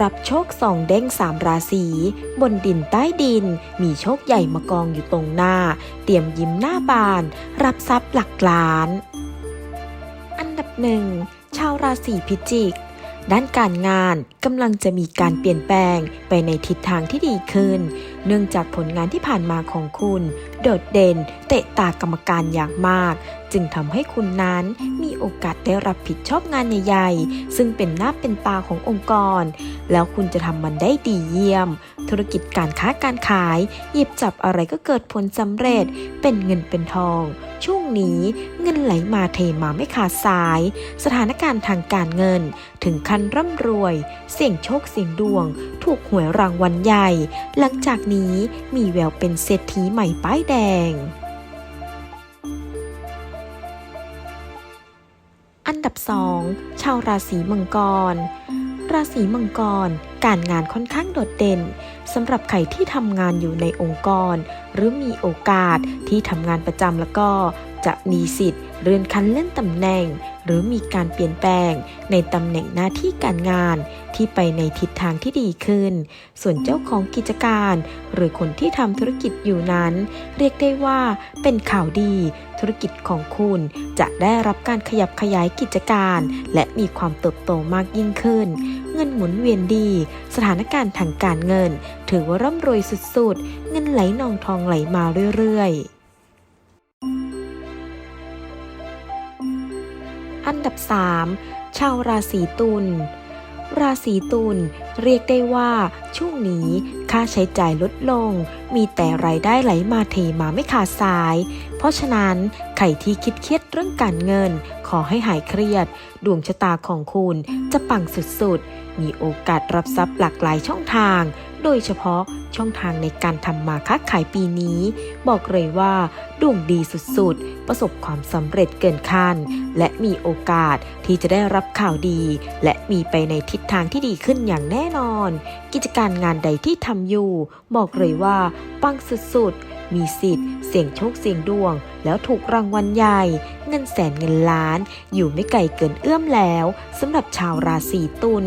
รับโชคสองเด้งสามราศีบนดินใต้ดิน มีโชคใหญ่มากองอยู่ตรงหน้า เตรียมยิ้มหน้าบาน รับทรัพย์หลักล้าน อันดับหนึ่งชาวราศีพิจิก ด้านการงานกำลังจะมีการเปลี่ยนแปลงไปในทิศทางที่ดีขึ้น เนื่องจากผลงานที่ผ่านมาของคุณ โดดเด่น เตะตากรรมการอย่างมาก จึงทำให้คุณนั้นมีโอกาสได้รับผิดชอบงานใหญ่ๆ ซึ่งเป็นหน้าเป็นตาขององค์กร แล้วคุณจะทำมันได้ดีเยี่ยม ธุรกิจการค้าการขาย หยิบจับอะไรก็เกิดผลสำเร็จ เป็นเงินเป็นทอง ช่วงนี้เงินไหลมาเทมาไม่ขาดสาย สถานการณ์ทางการเงิน ถึงขั้นร่ำรวย เสี่ยงโชคเสี่ยงดวง ถูกหวยรางวัลใหญ่ หลังจากนี้มีแววเป็นเศรษฐีใหม่ป้ายแดงอันดับ 2 ชาวราศีมังกร ราศีมังกร การงานค่อนข้างโดดเด่นสำหรับใครที่ทำงานอยู่ในองค์กร หรือมีโอกาสที่ทำงานประจำแล้วก็จะมีสิทธิ์เลื่อนขั้นเลื่อนตำแหน่ง หรือมีการเปลี่ยนแปลง ในตำแหน่งหน้าที่การงานที่ไปในทิศทางที่ดีขึ้น ส่วนเจ้าของกิจการ หรือคนที่ทำธุรกิจอยู่นั้น เรียกได้ว่าเป็นข่าวดี ธุรกิจของคุณจะได้รับการขยับขยายกิจการ และมีความเติบโตมากยิ่งขึ้น เงินหมุนเวียนดี สถานการณ์ทางการเงิน ถือว่าร่ำรวยสุดๆ เงินไหลนองทองไหลมาเรื่อยๆอันดับ 3 ชาวราศีตุล ราศีตุลเรียกได้ว่าช่วงนี้ ค่าใช้จ่ายลดลง มีแต่รายได้ไหลมาเทมาไม่ขาดสาย เพราะฉะนั้นใครที่คิดเครียดเรื่องการเงิน ขอให้หายเครียด ดวงชะตาของคุณจะปังสุดๆ มีโอกาสรับทรัพย์หลากหลายช่องทาง โดยเฉพาะช่องทางในการทำมาค้าขายปีนี้ บอกเลยว่าดวงดีสุดๆ ประสบความสำเร็จเกินคาดและมีโอกาสที่จะได้รับข่าวดี และมีไปในทิศทางที่ดีขึ้นอย่างแน่นอน กิจการงานใดที่ทำอยู่ บอกเลยว่าปังสุดๆ มีสิทธิ์ เสี่ยงโชคเสี่ยงดวง แล้วถูกรางวัลใหญ่ เงินแสนเงินล้าน อยู่ไม่ไกลเกินเอื้อมแล้วสำหรับชาวราศีตุล